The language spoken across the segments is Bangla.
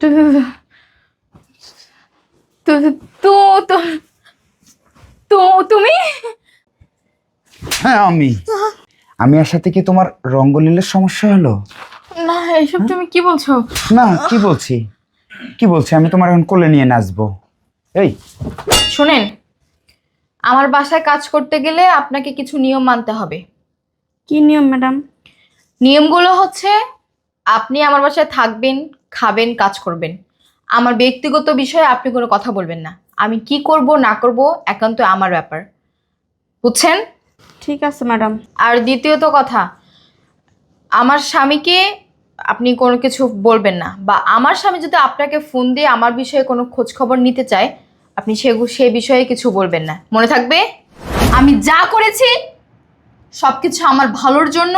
তো তো তো তো তো তুমি? হ্যাঁ আমি। আমি এর সাথে কি তোমার রঙ্গলীলের সমস্যা হলো? না এইসব তুমি কি বলছো? না কি বলছি? কি বলছি? আমি তোমার এখন কোলে নিয়ে নাচবো। এই। শোনেন আমার বাসায় কাজ করতে গেলে আপনাকে কিছু নিয়ম মানতে হবে। কি নিয়ম ম্যাডাম? নিয়মগুলো হচ্ছে আপনি আমার বাসায় থাকবেন খাবেন কাজ করবেন। আমার ব্যক্তিগত বিষয়ে আপনি কোনো কথা বলবেন না। আমি কি করব না করব একান্ত আমার ব্যাপার। বুঝছেন? ঠিক আছে ম্যাডাম। আর দ্বিতীয়ত কথা আমার স্বামীকে আপনি কোনো কিছু বলবেন না বা আমার স্বামী যদি আপনাকে ফোন দিয়ে আমার বিষয়ে কোনো খোঁজ খবর নিতে চায় আপনি সে সে বিষয়ে কিছু বলবেন না। মনে থাকবে? আমি যা করেছি সব কিছু আমার ভালোর জন্য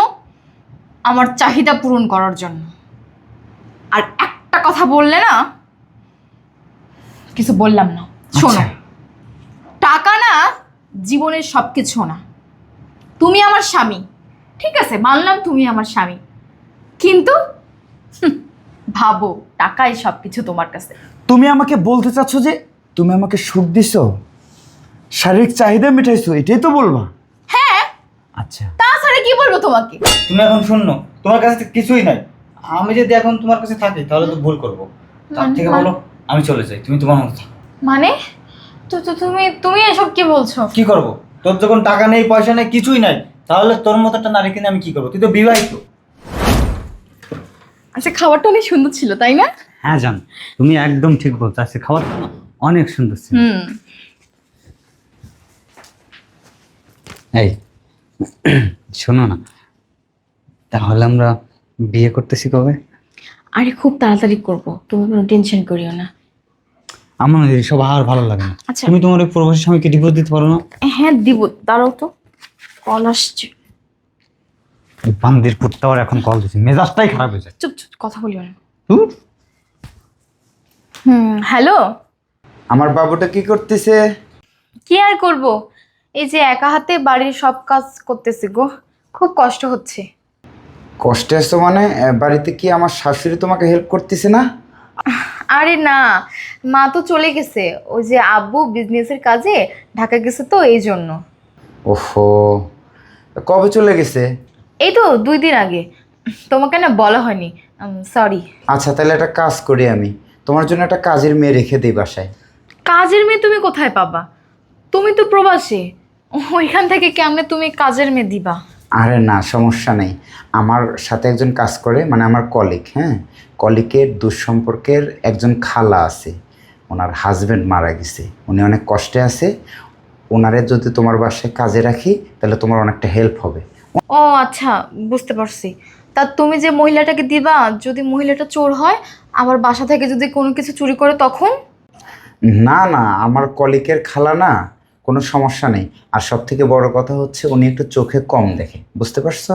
আমার চাহিদা পূরণ করার জন্য। আর একটা কথা বললে না কিছু বললাম না। শোনো আচ্ছা। টাকা না জীবনের সব কিছু না। তুমি আমার স্বামী ঠিক আছে মানলাম তুমি আমার স্বামী। কিন্তু ভাবো টাকাই সব কিছু তোমার কাছে। তুমি আমাকে বলতে চাচ্ছ যে তুমি আমাকে সুখ দিছো শারীরিক চাহিদা মেটাইছো এটাই তো বলবা? হ্যাঁ। আচ্ছা। তাছাড়া কি বলব তোমাকে? তুমি এখন শূন্য তোমার কাছে তো কিছুই নাই। আমি যদি এখন তোমার কাছে থাকি তাহলে তো ভুল করব। তার মানে- থেকে মানে- বলো আমি চলে যাই তুমি তোমার মতো থাকো। মানে? তো তো তুমি তুমি এসব কি বলছো? কি করব? তোর যখন টাকা নেই পয়সা নেই কিছুই নাই তাহলে তোর মতো একটা নারী কিনে আমি কি করব? তুই তো বিবাহিত। আচ্ছা খাবারটা অনেক সুন্দর ছিল তাই না? হ্যাঁ জান তুমি একদম ঠিক বলছো। আজকে খাবারটা অনেক সুন্দর ছিল। হুম। এই শোনো না তাহলে আমরা বিয়ে করতেছি কবে? আরে খুব তাড়াতাড়ি করব তুমি কোনো টেনশন করিও না। আমার না সব আর ভালো লাগে না। আচ্ছা। তুমি তোমার ওই প্রবাসী স্বামীকে ডিভোর্স দিতে পারো না? হ্যাঁ দিব দাঁড়াও তো কল আসছে। বান্দির পুত্তাও এখন কল দিচ্ছে মেজাজটাই খারাপ হয়ে যায় চুপ চুপ কথা বলিও না। হুম হ্যালো? আমার বাবুটা কি করতেছে? কি আর করব? এই যে একা হাতে বাড়ির সব কাজ করতেছি গো খুব কষ্ট হচ্ছে। কষ্টে আছো মানে? বাড়িতে কি আমার শাশুড়ি তোমাকে হেল্প করতেছে না? আরে না মা তো চলে গেছে। ওই যে আব্বু বিজনেসের কাজে ঢাকা গেছে তো এই জন্য। ওহো কবে চলে গেছে? এই তো দুই দিন আগে। তোমাকে না বলা হয়নি। সরি আচ্ছা তাহলে একটা কাজ করি আমি। তোমার জন্য একটা কাজের মেয়ে রেখে দিই বাসায়। কাজের মেয়ে তুমি কোথায় পাবা? তুমি তো প্রবাসী। ওইখান থেকে কেমনে তুমি কাজের মেয়ে দিবা? আরে না সমস্যা নেই। আমার সাথে একজন কাজ করে মানে আমার কলিগ হ্যাঁ? কলিগের দুঃসম্পর্কের একজন খালা আছে। ওনার হাজবেন্ড মারা গেছে। উনি অনেক কষ্টে আছে। ওনারে যদি তোমার বাসায় কাজে রাখি তাহলে তোমার অনেকটা হেল্প হবে। ও আচ্ছা বুঝতে পারছি। তা তুমি যে মহিলাটাকে দিবা যদি মহিলাটা চোর হয় আমার বাসা থেকে যদি কোনো কিছু চুরি করে তখন? না না আমার কলিকের খালা না। কোনো সমস্যা নেই। আর সব থেকে বড় কথা হচ্ছে উনি একটু চোখে কম দেখে। বুঝতে পারছ?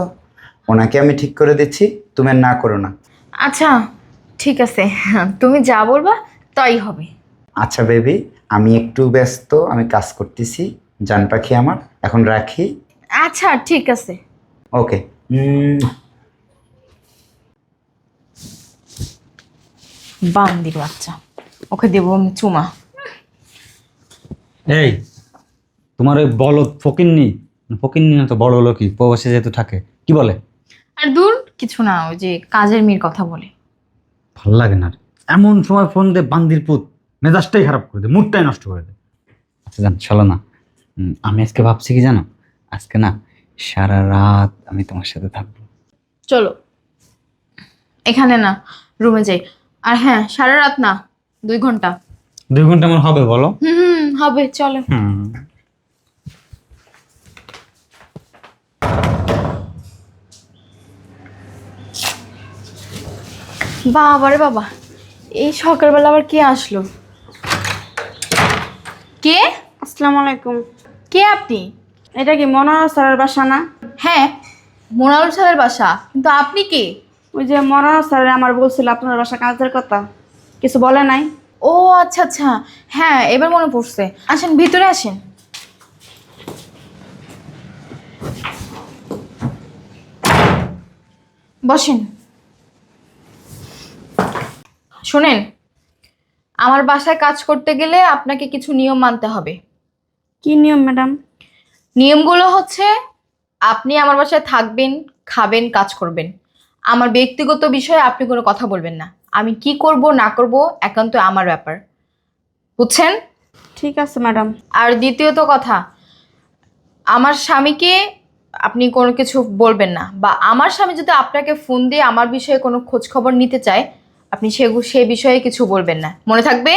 ওনাকে আমি ঠিক করে দিচ্ছি তুমি আর না করো না। আচ্ছা ঠিক আছে। তুমি যা বলবা তাই হবে। আচ্ছা বেবি আমি একটু ব্যস্ত আমি কাজ করতেছি জান পাখি আমার এখন রাখি। আচ্ছা ঠিক আছে। ওকে। বান্দির বাচ্চা। ওকে দেবো আমি চুমা। এই তোমার ওই বলদ ফকিন্নি? ফকিন্নি না তো বড় লোকই প্রবাসী যেহেতু থাকে কি বলে? আর দূর কিছু না ওই যে কাজের মেয়ের কথা বলে। ভালো লাগে না। এমন সময় ফোন দে বান্দির পুত মেজাজটাই খারাপ করে দে মুডটাই নষ্ট করে দে। আচ্ছা জান চলো না। আমি আজকে ভাবছি কি জানো? আজকে না সারা রাত আমি তোমার সাথে থাকব। চলো। এখানে না রুমে যাই। আর হ্যাঁ সারা রাত না দুই ঘণ্টা। দুই ঘণ্টা আমার হবে বলো। হুম হবে চলো। হুম। বাবা রে বাবা এই সকালবেলা আবার কে আসলো? কে? আসসালামু আলাইকুম। কে আপনি? এটা কি মনোহর স্যারের বাসা না? হ্যাঁ মোনাল সাহেবের বাসা কিন্তু আপনি কে? ওই যে মনোহর স্যার আমার বলছিল আপনার বাসা কাজের কথা কিছু বলে নাই? ও আচ্ছা আচ্ছা হ্যাঁ এবার মনে পড়ছে। আসেন ভিতরে আসেন। বসেন। শোনেন আমার বাসায় কাজ করতে গেলে আপনাকে কিছু নিয়ম মানতে হবে। কি নিয়ম ম্যাডাম? নিয়মগুলো হচ্ছে আপনি আমার বাসায় থাকবেন খাবেন কাজ করবেন। আমার ব্যক্তিগত বিষয়ে আপনি কোনো কথা বলবেন না। আমি কি করব না করব একান্ত আমার ব্যাপার। বুঝছেন? ঠিক আছে ম্যাডাম। আর দ্বিতীয়ত কথা আমার স্বামীকে আপনি কোনো কিছু বলবেন না বা আমার স্বামী যদি আপনাকে ফোন দিয়ে আমার বিষয়ে কোনো খোঁজ খবর নিতে চায় আপনি সে সে বিষয়ে কিছু বলবেন না। মনে থাকবে?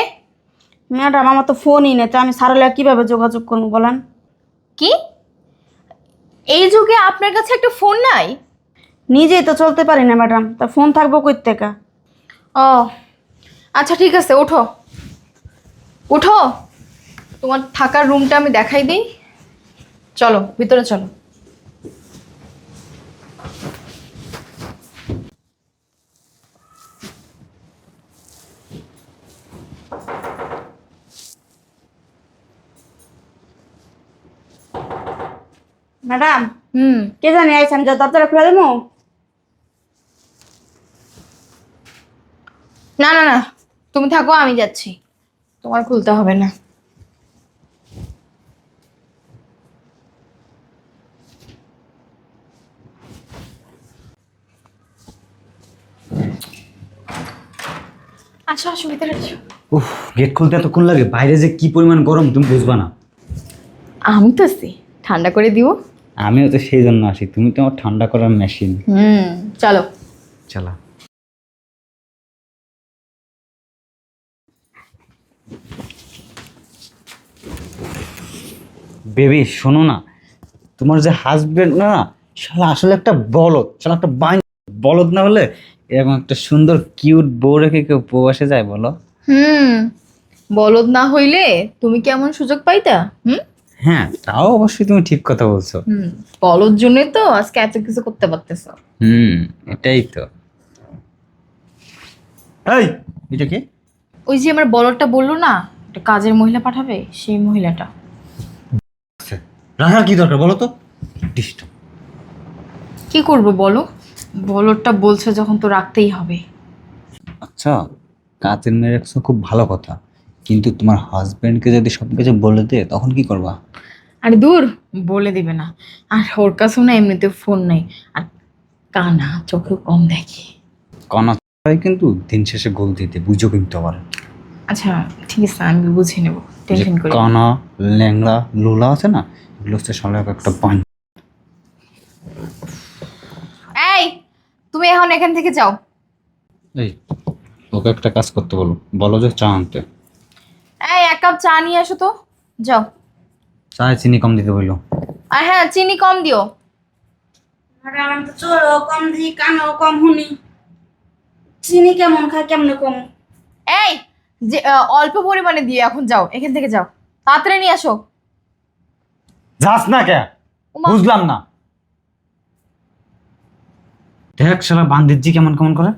ম্যাডাম আমার তো ফোনই নেই তো আমি সারালে কীভাবে যোগাযোগ করব বলেন? কি? এই যুগে আপনার কাছে একটা ফোন নাই? নিজেই তো চলতে পারি না ম্যাডাম তা ফোন থাকব কই থেকে? ও আচ্ছা ঠিক আছে ওঠো। উঠো তোমার থাকার রুমটা আমি দেখাই দিই। চলো ভিতরে চলো। ম্যাডাম? হুম। কে জানি আইসি আমি যা দরজাটা খুলে দেবো? না না না। তুমি থাকো আমি যাচ্ছি। তোমার খুলতে হবে না। আসো আসো ভিতরে আসো। উফ গেট খুলতে এতক্ষণ লাগে? বাইরে যে কি পরিমাণ গরম তুমি বুঝবা না। আমি তো আছি। ঠান্ডা করে দিব আমিও তো সেই জন্য আসি। তুমি তো আমার ঠান্ডা করার মেশিন হুম চলো। চালা। বেবি শোনো না। তোমার যে হাজবেন্ড না শালা আসলে একটা বলদ। শালা একটা বাই বলদ না হলে এরকম একটা সুন্দর কিউট বউ রেখে কেউ প্রবাসে যায় বলো। হুম বলদ না হইলে তুমি কেমন সুযোগ পাইতা? হুম? হ্যাঁ তাও অবশ্যই তুমি ঠিক কথা বলছো। হুম বলদ জন্যই তো আজকে এত কিছু করতে পারতেছো। হুম এটাই তো। এই এটা কি? ওই যে আমার বলদটা বলল না একটা কাজের মহিলা পাঠাবে সেই মহিলাটা। রাখার কি দরকার বলো তো? ডিস্টার্ব কি করব বলো? বলরটা বলছে যখন তো রাখতেই হবে। আচ্ছা কাজের মেয়ে রাখছো খুব ভালো কথা। কিন্তু তোমার হাজবেন্ডকে যদি সব কিছু বলে দে তখন কি করবা? আরে দূর বলে দিবে না। আর ওর কাছেও না এমনিতে ফোন নাই। আর কানা চোখে কম দেখে। কনা হয় কিন্তু দিন শেষে গোল দিতে বুঝো কিন্তু আবার। আচ্ছা ঠিক আছে আমি বুঝে নেব। টেনশন করি কানা ল্যাংড়া লোলা আছে না? এগুলো হচ্ছে সামনে একটা বান। এই তুমি এখন এখান থেকে যাও। এই ওকে একটা কাজ করতে বলো। বলো যে চা আনতে। এই এক কাপ চা নিয়ে আসো তো। যাও। চায় চিনি কম দিতে বলল। আর হ্যাঁ চিনি কম দিও। আমি তো চোরও কম দিই কানও কম শুনি। চিনি কেমন খায় কেমনে কম? এই যে অল্প পরিমাণে দিয়ে এখন যাও এখান থেকে যাও। তাড়াতাড়ি নিয়ে আসো। যাস না কে? বুঝলাম না। দেখ শালা বান্দিজি কেমন কেমন করে।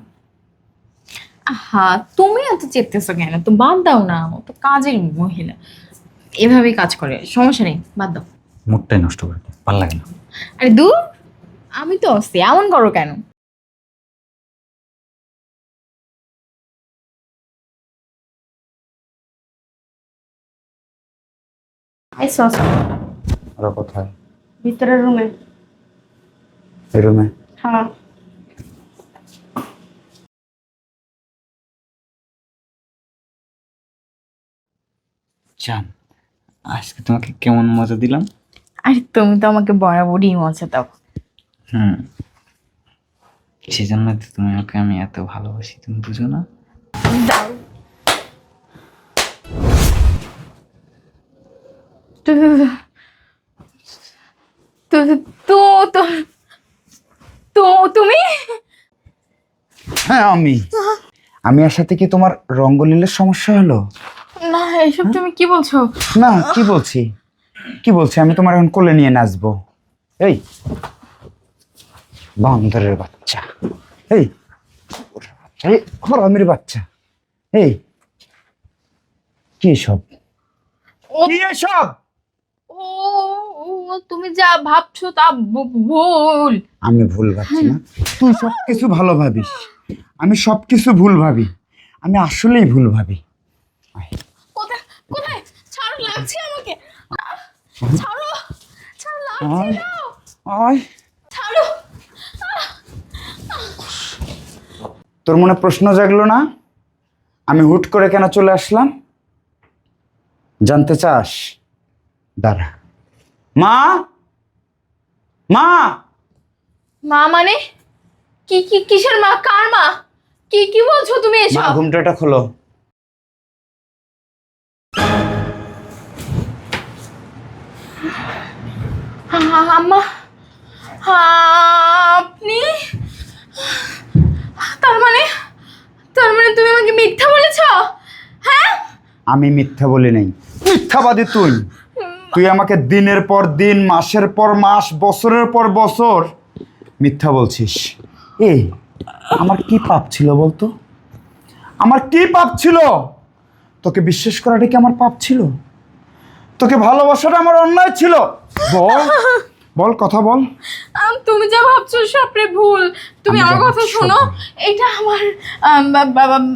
হ্যাঁ তুমি এত চেপতেছো কেন? তো বাদ দাও না ও তো কাজের মহিলা। এভাবেই কাজ করে সমস্যা নেই বাদ দাও। মুডটাই নষ্ট করে ভালো লাগে না। আরে দূর আমি তো অস্তি এমন করো কেন। ওরা কোথায়? ভিতরের রুমে। এই রুমে? হ্যাঁ। জান আজকে তোমাকে কেমন মজা দিলাম? আরে তুমি তো আমাকে বরাবরই মজা দাও। হুম। সেজন্য তো তুমি আমাকে আমি এত ভালোবাসি তুমি বুঝো না? দাও। তো- তো- তো তো তো তুমি? হ্যাঁ আমি। আমি আসাতে কি তোমার রঙ্গলীলের সমস্যা হলো? এসব তুমি কি বলছো? না কি বলছি? কি বলছি? আমি তোমার এখন কোলে নিয়ে নাচবো। এই বান্দরের বাচ্চা। এই এই হরামির বাচ্চা। এই কি এসব? ও কি এসব? ও ও, তুমি যা ভাবছ তা ভুল। আমি ভুল ভাবছি না। তুই সব কিছু ভালো ভাবিস। আমি সব কিছু ভুল ভাবি। আমি আসলেই ভুল ভাবি। লাগছে আমাকে। ছাড়ো ছাড়ো লাগছে আয় ছাড়ো। তোর মনে প্রশ্ন জাগলো না? আমি হুট করে কেন চলে আসলাম? জানতে চাস? দাঁড়া। মা? মা? মা মানে? কি কি কিসের মা? কার মা? কি কি বলছো তুমি এসব? ঘুমটাটা খোলো। আম্মা আপনি? তার মানে তার মানে তুমি আমাকে মিথ্যা বলেছ? হ্যাঁ? আমি মিথ্যা বলি নাই। মিথ্যাবাদী তুই। তুই আমাকে দিনের পর দিন, মাসের পর মাস, বছরের পর বছর মিথ্যা বলছিস। এই, আমার কি পাপ ছিল বলতো? আমার কি পাপ ছিল? তোকে বিশ্বাস করাটা কি আমার পাপ ছিল? তোকে ভালোবাসাটা আমার অন্যায় ছিল। বল বল কথা বল। তুমি যা ভাবছ সবরে ভুল। তুমি আমার কথা শোনো। এটা আমার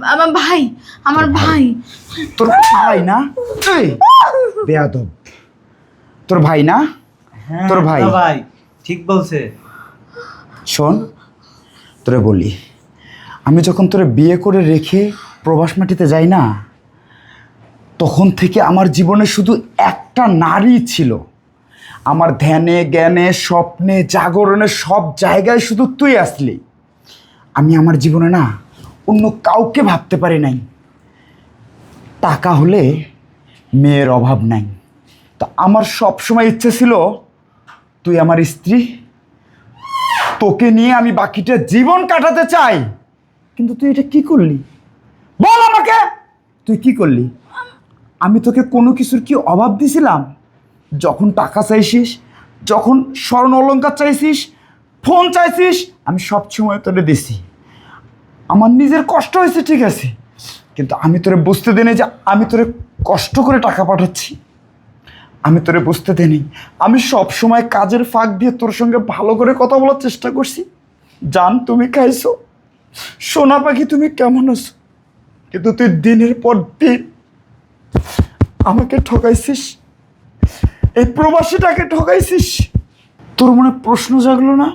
আমার ভাই আমার ভাই। তোর ভাই না? এই, বেয়াদব। তোর ভাই না? হ্যাঁ, তোর ভাই। ভাই ঠিক বলছে। শোন তোরে বলি আমি যখন তোরে বিয়ে করে রেখে প্রবাস মাটিতে যাই না তখন থেকে আমার জীবনে শুধু একটা নারী ছিল। আমার ধ্যানে, জ্ঞানে, স্বপ্নে, জাগরণে সব জায়গায় শুধু তুই আসলি। আমি আমার জীবনে না অন্য কাউকে ভাবতে পারি নাই। টাকা হলে মেয়ের অভাব নাই। তো আমার সব সময় ইচ্ছে ছিল, তুই আমার স্ত্রী, তোকে নিয়ে আমি বাকিটা জীবন কাটাতে চাই। কিন্তু তুই এটা কি করলি? বল আমাকে! তুই কি করলি? আমি তোকে কোনো কিছুর কি অভাব দিছিলাম? যখন টাকা চাইছিস, যখন স্বর্ণ অলঙ্কার চাইছিস, ফোন চাইছিস, আমি সব সময় তোরে দিছি। আমার নিজের কষ্ট হয়েছে, ঠিক আছে। কিন্তু আমি তোরে বুঝতে দিনে যে আমি তোরে কষ্ট করে টাকা পাঠাচ্ছি। আমি তোরে বুঝতে দেনি আমি সব সময় কাজের ফাঁক দিয়ে তোর সঙ্গে ভালো করে কথা বলার চেষ্টা করছি। জান তুমি খাইছো। সোনা পাখি তুমি কেমন আছো? কিন্তু তুই দিনের পর দিন আমাকে ঠকাইছিস? এই প্রবাসীটাকে ঠকাইছিস? তোর মনে প্রশ্ন জাগলো না?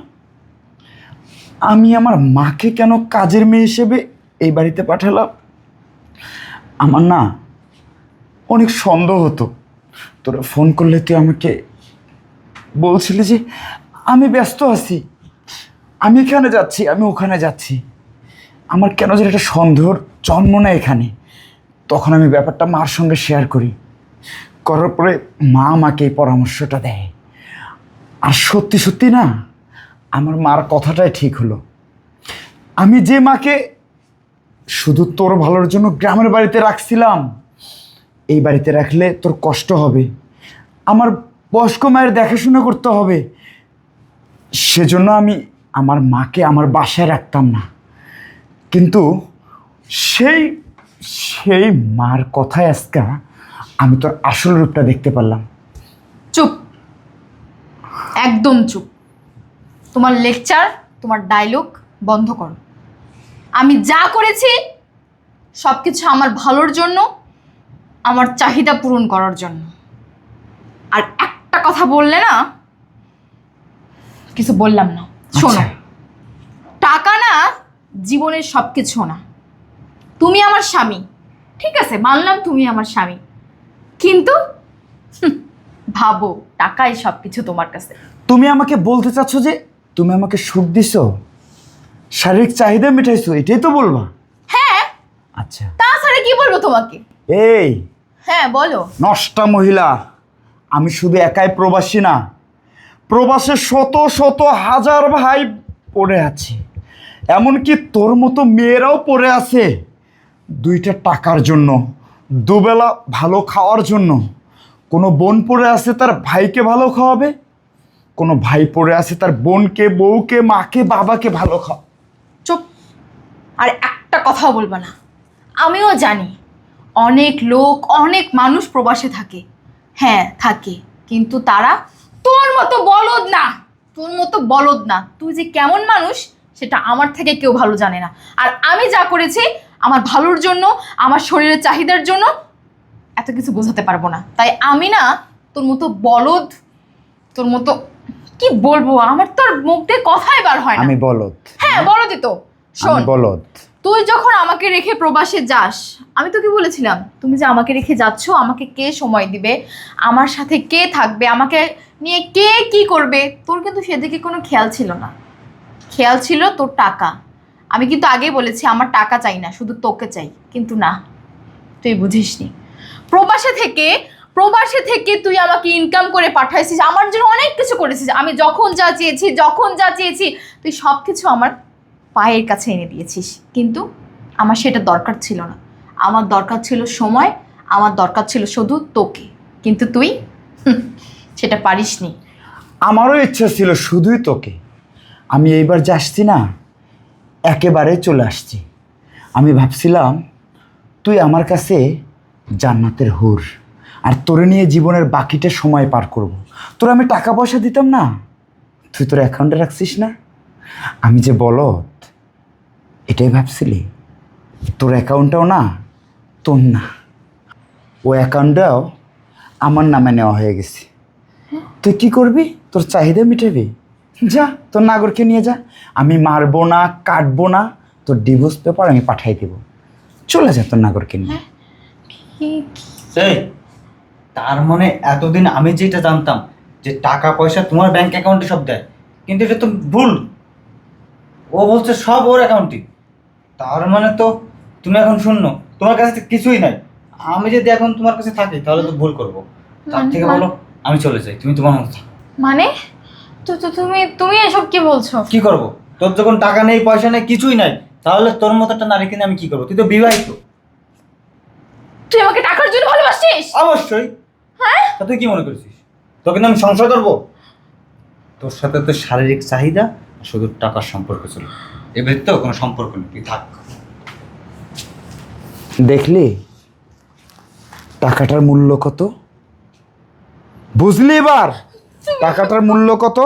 আমি আমার মাকে কেন কাজের মেয়ে হিসেবে এই বাড়িতে পাঠালাম? আমার না অনেক সন্দেহ হতো। তোরা ফোন করলে তুই আমাকে বলছিলি যে আমি ব্যস্ত আছি। আমি এখানে যাচ্ছি, আমি ওখানে যাচ্ছি। আমার কেন যেন একটা সন্দেহর জন্ম নেয় এখানে। তখন আমি ব্যাপারটা মার সঙ্গে শেয়ার করি। করার পরে মা আমাকে এই পরামর্শটা দেয়। আর সত্যি সত্যি না, আমার মার কথাটাই ঠিক হলো। আমি যে মাকে শুধু তোর ভালোর জন্য গ্রামের বাড়িতে রাখছিলাম, এই বাড়িতে রাখলে তোর কষ্ট হবে। আমার বয়স্ক মায়ের দেখাশোনা করতে হবে। সেজন্য আমি আমার মাকে আমার বাসায় রাখতাম না। কিন্তু সেই সেই মার কথায় আজকে আমি তোর আসল রূপটা দেখতে পারলাম। চুপ। একদম চুপ। তোমার লেকচার তোমার ডায়লগ বন্ধ করো। আমি যা করেছি সব কিছু আমার ভালোর জন্য আমার চাহিদা পূরণ করার জন্য। আর একটা কথা বললে না কিছু বললাম না। শোনো। আচ্ছা। টাকা না জীবনের সব কিছু না। তুমি আমার স্বামী। ঠিক আছে মানলাম তুমি আমার স্বামী। কিন্তু ভাবো টাকাই সব কিছু তোমার কাছে। তুমি আমাকে বলতে চাচ্ছ যে তুমি আমাকে সুখ দিছো? শারীরিক চাহিদা মেটাইছো এটাই তো বলবা। হ্যাঁ। আচ্ছা। তাছাড়া কি বলব তোমাকে? এই। হ্যাঁ বলো। নষ্টা মহিলা আমি শুধু একাই প্রবাসী না প্রবাসে শত শত হাজার ভাই পড়ে আছে। এমনকি তোর মতো মেয়েরাও পড়ে আছে। দুইটা টাকার জন্য, দুবেলা ভালো খাওয়ার জন্য। কোনো বোন পড়ে আছে তার ভাইকে ভালো খাওয়াবে? কোনো ভাই পড়ে আছে তার বোনকে, বউকে, মাকে, বাবাকে ভালো খাওয়া চুপ। আর একটা কথাও বলব না। আমিও জানি অনেক লোক, অনেক মানুষ প্রবাসে থাকে। হ্যাঁ থাকে। কিন্তু তারা তোর মতো বলদ না। তোর মতো বলদ না। তুই যে কেমন মানুষ, সেটা আমার থেকে কেউ ভালো জানে না। আর আমি যা করেছি আমার ভালোর জন্য আমার শরীরের চাহিদার জন্য এত কিছু বোঝাতে পারব না। তাই আমি না তোর মতো বলদ তোর মতো কি বলব? আমার তোর মুখ দিয়ে কথাই বার হয় না। আমি বলদ। হ্যাঁ বলদই তো। শোন বলদ। তুই যখন আমাকে রেখে প্রবাসে যাস আমি তোকে বলেছিলাম তুমি যে আমাকে রেখে যাচ্ছ আমাকে কে সময় দিবে? আমার সাথে কে থাকবে? আমাকে নিয়ে কে কি করবে? তোর কিন্তু সেদিকে কোনো খেয়াল ছিল না। খেয়াল ছিল তোর টাকা। আমি কিন্তু আগেই বলেছি, আমার টাকা চাই না, শুধু তোকে চাই। কিন্তু না, তুই বুঝিসনি। প্রবাসে থেকে প্রবাসে থেকে তুই আমাকে ইনকাম করে পাঠাইছিস, আমার জন্য অনেক কিছু করেছিস। আমি যখন যা চেয়েছি, যখন যা চেয়েছি, তুই সব কিছু আমার পায়ের কাছে এনে দিয়েছিস। কিন্তু আমার সেটা দরকার ছিল না। আমার দরকার ছিল সময়, আমার দরকার ছিল শুধু তোকে। কিন্তু তুই সেটা পারিসনি। আমারও ইচ্ছা ছিল শুধুই তোকে। আমি এইবার যে আসছি না একেবারে চলে আসছি। আমি ভাবছিলাম, তুই আমার কাছে জান্নাতের হুর, আর তোরে নিয়ে জীবনের বাকিটা সময় পার করব। তোর আমি টাকা পয়সা দিতাম না। তুই তোর অ্যাকাউন্টে রাখছিস না? আমি যে বলত এটাই ভাবছিলি? তোর অ্যাকাউন্টটাও না, তোর না। ও অ্যাকাউন্টটাও আমার নামে নেওয়া হয়ে গেছে। তুই কি করবি? তোর চাহিদা মিটাবি? যা তোর নাগরকে নিয়ে যা। আমি মারবো না কাটবো না তোর ডিভোর্স পেপার আমি পাঠাই দেব। চলে যা তোর নাগরকে নিয়ে। সেই তার মানে এতদিন আমি যেটা জানতাম যে টাকা পয়সা তোমার ব্যাংক অ্যাকাউন্টে সব দেয় কিন্তু এটা তো ভুল। ও বলছে সব ওর অ্যাকাউন্টে তার মানে তো তুমি এখন শূন্য তোমার কাছে তো কিছুই নাই। আমি যদি এখন তোমার কাছে থাকি তাহলে তো ভুল করব। তার থেকে মানে- বলো আমি চলে যাই তুমি তোমার মতো থাকো। মানে? তো তো তুমি তুমি এসব কি বলছো? কি করব? তোর যখন টাকা নেই পয়সা নেই কিছুই নাই তাহলে তোর মতো একটা নারী কিনে আমি কি করব? তুই তো বিবাহিত। তুই আমাকে টাকার জন্য ভালোবাসিস? অবশ্যই। হ্যাঁ? তা তুই কি মনে করছিস? তোকে না আমি সংসার করব? তোর সাথে তো শারীরিক চাহিদা শুধু টাকার সম্পর্ক ছিল। এবার তো কোনো সম্পর্ক নেই তুই থাক। দেখলি? টাকাটার মূল্য কত? বুঝলি এবার? টাকাটার মূল্য কত?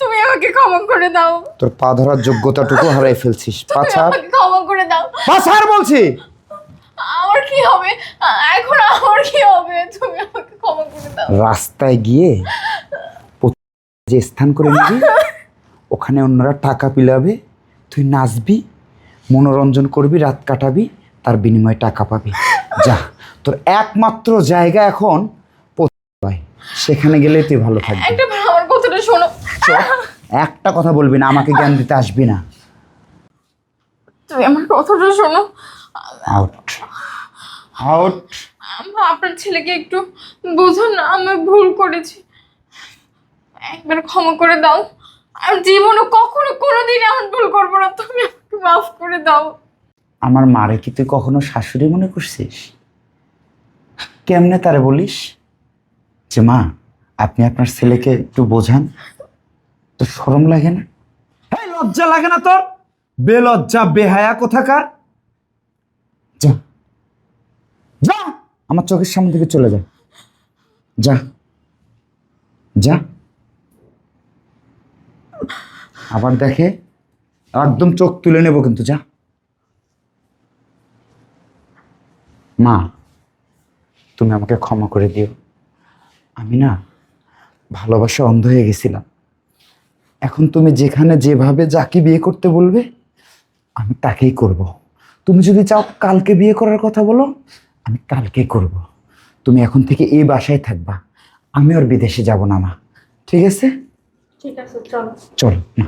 তুমি আমাকে ক্ষমা করে দাও। তোর পা ধরার যোগ্যতাটুকু হারাই ফেলছিস। পাছার ক্ষমা করে দাও। পাছার বলছি! আমার কি হবে? এখন আমার কি হবে? তুমি আমাকে ক্ষমা করে দাও। রাস্তায় গিয়ে যে স্থান করে নিবি ওখানে অন্যরা টাকা পিলাবে তুই নাচবি মনোরঞ্জন করবি রাত কাটাবি তার বিনিময়ে টাকা পাবি। যা তোর একমাত্র জায়গা এখন পতিতালয়। সেখানে গেলে তুই ভালো থাকবি। একটা আমার কথাটা শোনো। একটা কথা বলবি না আমাকে জ্ঞান দিতে আসবি না। তুমি আমার কথাটা শোনো। আউট আউট আম্মা, আপনার ছেলেকে একটু বুঝুন না আমি ভুল করেছি। একবার ক্ষমা করে দাও। আমি জীবনে কখনো কোনোদিন এমন ভুল করব না তুমি আমাকে মাফ করে দাও। আমার মারে কি তুই কখনো শাশুড়ি মনে করছিস? কেমনে তারে বলিস? যে মা আপনি আপনার ছেলেকে একটু বোঝান। তো সরম লাগে না? হ্যাঁ লজ্জা লাগে না তোর? বেলজ্জা বেহায়া কোথাকার? যা। যা! আমার চোখের সামনে থেকে চলে যা। যা। যা। আবার দেখে একদম চোখ তুলে নেব কিন্তু যা। মা তুমি আমাকে ক্ষমা করে দিও। আমি না ভালোবাসা অন্ধ হয়ে গেছিলাম। এখন তুমি যেখানে যেভাবে যাকে বিয়ে করতে বলবে আমি তাকেই করব। তুমি যদি চাও কালকে বিয়ে করার কথা বলো আমি কালকে করব। তুমি এখন থেকে এই বাসায় থাকবা। আমি আর বিদেশে যাব না মা। ঠিক আছে? ঠিক আছে চলো। চল না